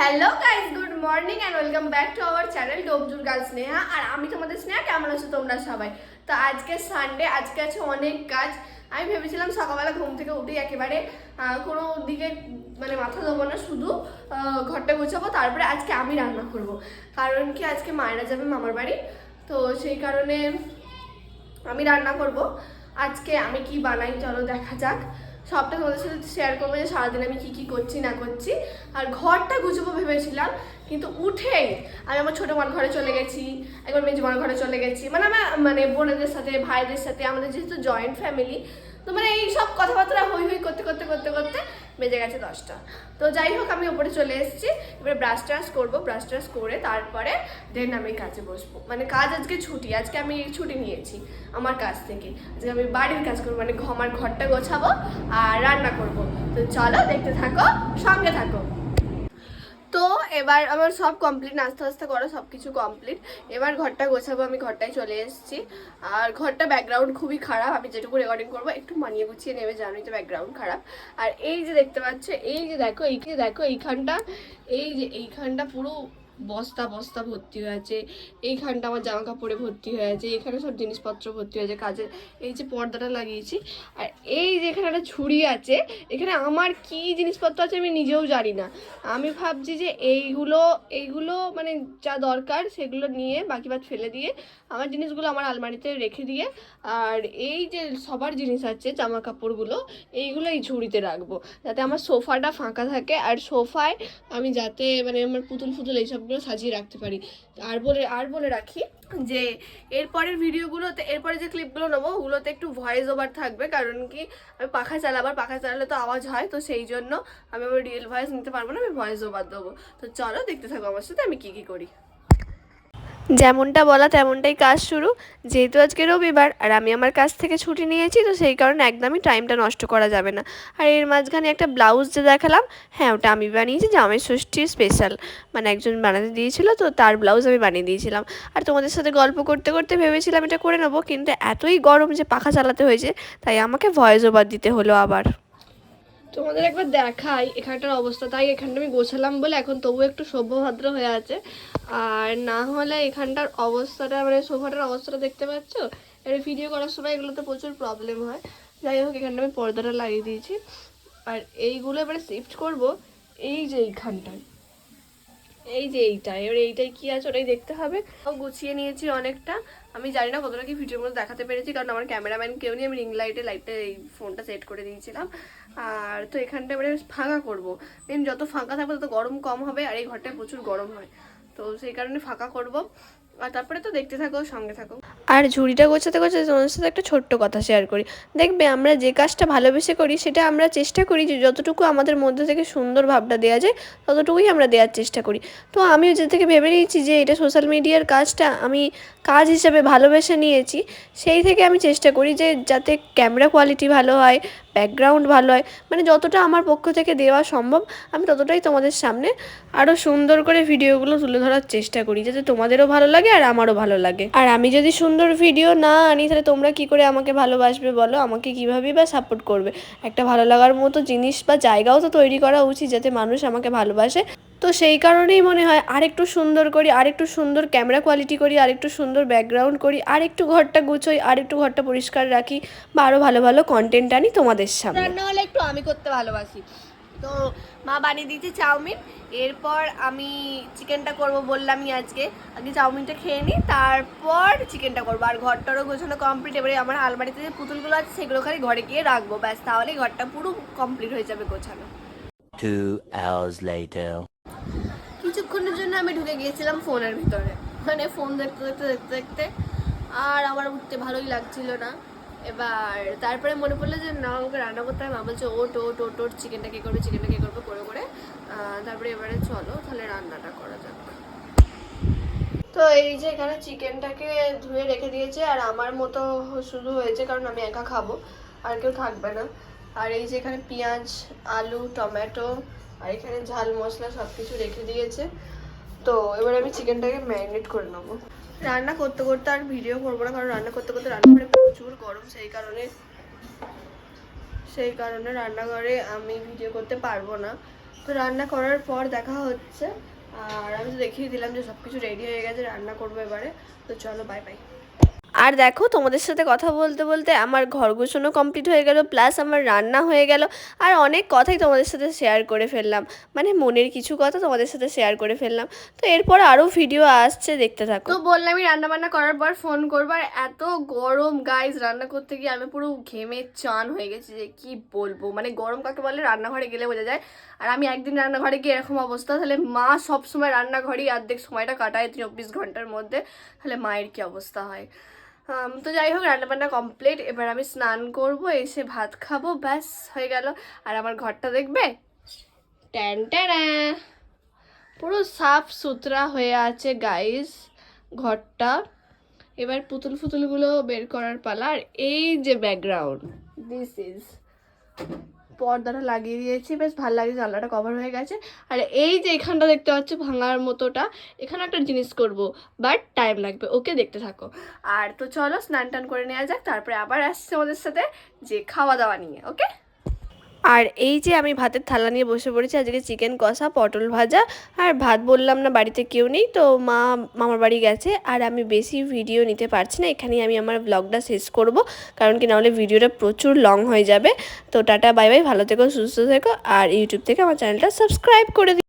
Hello guys good morning and welcome back to our channel ডোবজুর girl Sneha আর আমি তোমাদের স্নেহা, কেমন আছো তোমরা সবাই? তো আজকে সানডে আজকে আছে অনেক কাজ। আমি ভেবেছিলাম সকালবেলা ঘুম থেকে উঠে একেবারে কোনো দিকে মানে মাথা দেবো না, শুধু ঘরটা গোছাবো, তারপরে আজকে আমি রান্না করব। কারণ কি, আজকে মায়েরা যাবে মামার বাড়ি, তো সেই কারণে আমি রান্না করব। আজকে আমি কি বানাই, চলো দেখা যাক। সবটা তোমাদের সাথে শেয়ার করব যে সারাদিন আমি কী কী করছি, না করছি। আর ঘরটা গুজবো ভেবেছিলাম, কিন্তু উঠেই আমি আমার ছোটো মার ঘরে চলে গেছি, একবার মেজমার ঘরে চলে গেছি। মানে আমার মানে বোনেদের সাথে, ভাইদের সাথে, আমাদের যেহেতু জয়েন্ট ফ্যামিলি তো মানে এই সব কথাবার্তা হই হই করতে করতে করতে করতে বেজে গেছে দশটা। তো যাই হোক, আমি ওপরে চলে এসেছি। এবারে ব্রাশ ট্রাশ করব ব্রাশ ট্রাশ করে তারপরে দেন আমি কাজে বসবো। মানে কাজ আজকে ছুটি, আজকে আমি ছুটি নিয়েছি আমার কাজ থেকে। আজকে আমি বাড়ির কাজ করব মানে আমার ঘরটা গোছাবো আর রান্না করব। তো চলো দেখতে থাকো, সঙ্গে থাকো। তো এবার আমার সব কমপ্লিট আস্তে আস্তে করা সব কিছু কমপ্লিট এবার ঘরটা গোছাবো, আমি ঘরটায় চলে এসেছি। আর ঘরটা ব্যাকগ্রাউন্ড খুবই খারাপ, আমি যেটুকু রেকর্ডিং করব, একটু মানিয়ে গুছিয়ে নেবে, জানোই তো ব্যাকগ্রাউন্ড খারাপ। আর এই যে দেখতে পাচ্ছ, এই যে দেখো, এই যে দেখো, এইখানটা, এই যে এইখানটা পুরো বস্তা বস্তা ভর্তি হয়ে আছে এইখানটা আমার জামা কাপড়ে ভর্তি হয়ে আছে এখানে সব জিনিসপত্র ভর্তি হয়েছে কাজের এই যে পর্দাটা লাগিয়েছি। আর এই যে এখানে একটা ঝুড়ি আছে, এখানে আমার কি জিনিসপত্র আছে আমি নিজেও জানি না। আমি ভাবছি যে এইগুলো এইগুলো মানে যা দরকার সেগুলো নিয়ে বাকি বাদ ফেলে দিয়ে আমার জিনিসগুলো আমার আলমারিতে রেখে দিয়ে, আর এই যে সবার জিনিস আছে জামা কাপড়গুলো এইগুলো এই ঝুড়িতে রাখব। যাতে আমার সোফাটা ফাঁকা থাকে, আর সোফায় আমি যাতে মানে আমার পুতুল ফুতুল এইসবগুলো সাজিয়ে রাখতে পারি। আর বলে আর বলে রাখি যে, এরপরের ভিডিওগুলোতে, এরপরে যে ক্লিপগুলো নেব, ওগুলোতে একটু ভয়েস ওভার থাকবে। কারণ কি, আমি পাখা চালাবার, পাখা চালালে তো আওয়াজ হয়, তো সেই জন্য আমি আমার রিয়েল ভয়েস নিতে পারব না, আমি ভয়েস ওভার দেবো। তো চলো, দেখতে থাকব আমার সাথে, আমি কী কী করি। যেমনটা বলা তেমনটাই কাজ শুরু। যেহেতু আজকে রবিবার, আর আমি আমার কাছ থেকে ছুটি নিয়েছি, তো সেই কারণে একদমই টাইমটা নষ্ট করা যাবে না। আর এর মাঝখানে একটা ব্লাউজ যে দেখালাম হ্যাঁ ওটা আমি বানিয়েছি যে জামাই ষষ্ঠী স্পেশাল মানে একজন বানাতে দিয়েছিল, তো তার ব্লাউজ আমি বানিয়ে দিয়েছিলাম। আর তোমাদের সাথে গল্প করতে করতে ভেবেছিলাম এটা করে নেব, কিন্তু এতই গরম যে পাখা চালাতে হয়েছে, তাই আমাকে ভয়েস ওভার দিতে হলো আবার। তোমাদের একবার দেখাই এখানটার অবস্থা। তাই এখানটা আমি গোছালাম বলে এখন তবু একটু সভ্যভদ্র হয়ে আছে। আর না হলে এখানটার অবস্থাটা মানে সোফাটার অবস্থাটা দেখতে পাচ্ছ? এটা ভিডিও করার সময় এগুলোতে প্রচুর প্রবলেম হয়। যাই হোক, এখানটা আমি পর্দাটা লাগিয়ে দিয়েছি। আর এইগুলো এবারে শিফট করব। এই যে এইখানটায়। এই যে এইটা এবার এইটাই কি আছে ওটাই দেখতে হবে। গুছিয়ে নিয়েছি অনেকটা। আমি জানি না কতটা কি ভিডিওর মধ্যে দেখাতে পেরেছি, কারণ আমার ক্যামেরাম্যান কেউ নেই, আমি রিং লাইটে লাইটটা এই ফোনটা সেট করে দিয়েছিলাম। আর তো এখানটা এবারে ফাঁকা করব। মেন যত ফাঁকা থাকবে তত গরম কম হবে, আর এই ঘরটায় প্রচুর গরম হয়। তো সেই কারণে ফাঁকা করব। আর তারপরে তো দেখতে থাকো, সঙ্গে থাকো। আর ঝুড়িটা গোছাতে গোছাতে তোমাদের সাথে একটা ছোট্ট কথা শেয়ার করি। দেখবে আমরা যে কাজটা ভালোবেসে করি, সেটা আমরা চেষ্টা করি যে যতটুকু আমাদের মধ্যে থেকে সুন্দর ভাবটা দেওয়া যায়, ততটুকুই আমরা দেওয়ার চেষ্টা করি। তো আমিও যে থেকে ভেবে নিয়েছি যে এটা সোশ্যাল মিডিয়ার কাজটা আমি কাজ হিসাবে ভালোবেসে নিয়েছি, সেই থেকে আমি চেষ্টা করি যে যাতে ক্যামেরা কোয়ালিটি ভালো হয় ব্যাকগ্রাউন্ড ভালো হয়। মানে যতটা আমার পক্ষ থেকে দেওয়া সম্ভব, আমি ততটাই তোমাদের সামনে আরও সুন্দর করে ভিডিওগুলো তুলে ধরার চেষ্টা করি, যাতে তোমাদেরও ভালো লাগে আর আমারও ভালো লাগে। আর আমি যদি সুন্দর ভিডিও না আনি, তাহলে তোমরা কি করে আমাকে ভালোবাসবে বলো? আমাকে কীভাবেই বা সাপোর্ট করবে? একটা ভালো লাগার মতো জিনিস বা জায়গাও তো তৈরি করা উচিত, যাতে মানুষ আমাকে ভালোবাসে। তো সেই কারণেই মনে হয় আরেকটু সুন্দর করি আরেকটু সুন্দর ক্যামেরা কোয়ালিটি করি আরেকটু সুন্দর ব্যাকগ্রাউন্ড করি আরেকটু ঘরটা গুছোই আরেকটু ঘরটা পরিষ্কার রাখি বা আরও ভালো ভালো কন্টেন্ট আনি তোমাদের সামনে। রান্না হলে একটু আমি করতে ভালোবাসি। তো মা বানিয়ে দিয়েছে চাউমিন এরপর আমি চিকেনটা করব বললামই আজকে। আগে চাউমিনটা খেয়ে নিই তারপর চিকেনটা করব। আর ঘরটারও গোছানো কমপ্লিট এবারে আমার আলমারিতে যে পুতুলগুলো আছে সেগুলো খালি ঘরে গিয়ে রাখব। ব্যাস তাহলেই ঘরটা পুরো কমপ্লিট হয়ে যাবে গোছানো। Two hours later. কিছুক্ষণের জন্য আমি ঢুকে গিয়েছিলাম ফোনের ভিতরে। মানে ফোন দেখতে দেখতে দেখতে দেখতে আর আমার উঠতে ভালোই লাগছিল না। এবার তারপরে মনে পড়ল যে, না, আমাকে রান্না করতে হবে। বলছে, ওট ওট ওট ওট, চিকেনটা কে করবে, চিকেনটা কে করবে? করে করে। তারপরে এবারে চলো, তাহলে রান্নাটা করা যাক। তো এই যে এখানে চিকেনটাকে ধুয়ে রেখে দিয়েছে, আর আমার মতো শুধু হয়েছে কারণ আমি একা খাব, আর কেউ থাকবে না। আর এই যে এখানে পেঁয়াজ, আলু, টমেটো আর এখানে ঝাল, মশলা সব কিছু রেখে দিয়েছে। তো এবার আমি চিকেনটাকে ম্যারিনেট করে নেব। রান্না করতে করতে আর ভিডিও করব না, কারণ রান্না করতে করতে রান্নাঘরে প্রচুর গরম, সেই কারণে সেই কারণে রান্নাঘরে আমি ভিডিও করতে পারব না। তো রান্না করার পর দেখা হচ্ছে। আর আমি তো দেখিয়ে দিলাম যে সব কিছু রেডি হয়ে গেছে, রান্না করব এবারে। তো চলো বাই বাই আর দেখো, তোমাদের সাথে কথা বলতে বলতে আমার ঘর গোছানো কমপ্লিট হয়ে গেল প্লাস আমার রান্না হয়ে গেল, আর অনেক কথাই তোমাদের সাথে শেয়ার করে ফেললাম। মানে মনের কিছু কথা তোমাদের সাথে শেয়ার করে ফেললাম। তো এরপর আরও ভিডিও আসছে, দেখতে থাকো। তো বললামই রান্না বান্না করার পর ফোন করব, আর এত গরম গাইজ রান্না করতে গিয়ে আমি পুরো ঘেমে চান হয়ে গেছি যে কি বলব? মানে গরম কাকে বলে? রান্নাঘরে গেলে বোঝা যায়। আর আমি একদিন রান্নাঘরে গিয়ে এরকম অবস্থা, তাহলে মা সবসময় রান্নাঘরেই অর্ধেক সময়টা কাটায় চব্বিশ ঘণ্টার মধ্যে। তাহলে মায়ের কি অবস্থা হয়? তো যাই হোক রান্নাবান্না কমপ্লিট এবার আমি স্নান করব, এসে ভাত খাব, ব্যাস, হয়ে গেল। আর আমার ঘরটা দেখবে? ট্যান, ট্যানা পুরো সাফ সুতরা হয়ে আছে গাইস ঘরটা। এবার পুতুল ফুতুলগুলো বের করার পালা। আর এই যে ব্যাকগ্রাউন্ড দিস ইজ পর্দাটা লাগিয়ে দিয়েছি। বেশ ভালো লাগে জানলাটা কভার হয়ে গেছে। আর এই যে এখানটা দেখতে পাচ্ছ, ভাঙার মতোটা, এখানে একটা জিনিস করব বাট টাইম লাগবে। ওকে দেখতে থাকো। আর তো চলো, স্নান টান করে নেওয়া যাক, তারপরে আবার আসছে আমাদের সাথে যে খাওয়া দাওয়া নিয়ে, ওকে? আর এই যে আমি ভাতের থালা নিয়ে বসে পড়েছি, আজকে চিকেন কষা, পটল ভাজা, আর ভাত বললাম না বাড়িতে কেউ নেই, তো মা মামার বাড়ি গেছে, আর আমি বেশি ভিডিও নিতে পারছি না, এখানেই আমি আমার ব্লগটা শেষ করব, কারণ কি নাহলে ভিডিওটা প্রচুর লং হয়ে যাবে, তো টাটা, বাই বাই, ভালো থেকো, সুস্থ থেকো, আর ইউটিউব থেকে আমার চ্যানেলটা সাবস্ক্রাইব করে দিও।